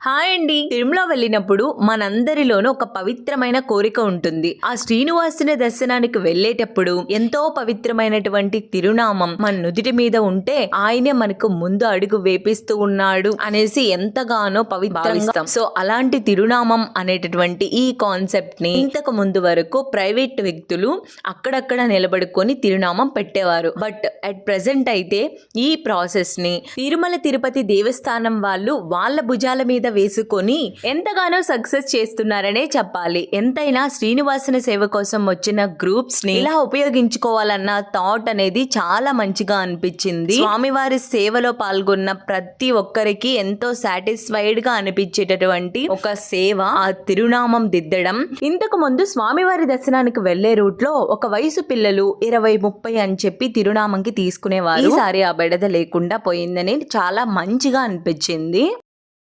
Hi అండి. తిరుమల వెళ్ళినప్పుడు మనందరిలోనూ ఒక పవిత్రమైన కోరిక ఉంటుంది. ఆ శ్రీనివాసుని దర్శనానికి వెళ్ళేటప్పుడు ఎంతో పవిత్రమైనటువంటి తిరునామం మన నుదిటి మీద ఉంటే ఆయనే మనకు ముందు అడుగు వేపిస్తూ ఉన్నాడు అనేసి ఎంతగానో పవిత్రంగా సో అలాంటి తిరునామం అనేటటువంటి ఈ కాన్సెప్ట్ని ఇంతకు ముందు వరకు ప్రైవేట్ వ్యక్తులు అక్కడక్కడ నిలబడుకొని తిరునామం పెట్టేవారు. బట్ అట్ ప్రెసెంట్ అయితే ఈ ప్రాసెస్ని తిరుమల తిరుపతి దేవస్థానం వాళ్ళు వాళ్ళ భుజాల మీద వేసుకొని ఎంతగానో సక్సెస్ చేస్తున్నారనే చెప్పాలి. ఎంతైనా శ్రీనివాసుని సేవ కోసం వచ్చిన గ్రూప్స్ని ఇలా ఉపయోగించుకోవాలన్న థాట్ అనేది చాలా మంచిగా అనిపించింది. స్వామివారి సేవలో పాల్గొన్న ప్రతి ఒక్కరికి ఎంతో సాటిస్ఫైడ్గా అనిపించేటటువంటి ఒక సేవ ఆ తిరునామం దిద్దడం. ఇంతకు ముందు స్వామివారి దర్శనానికి వెళ్ళే రూట్లో ఒక వయసు పిల్లలు ఇరవై ముప్పై అని చెప్పి తిరునామంకి తీసుకునేవారు. ఈసారి ఆ బెడద లేకుండా పోయిందని చాలా మంచిగా అనిపించింది.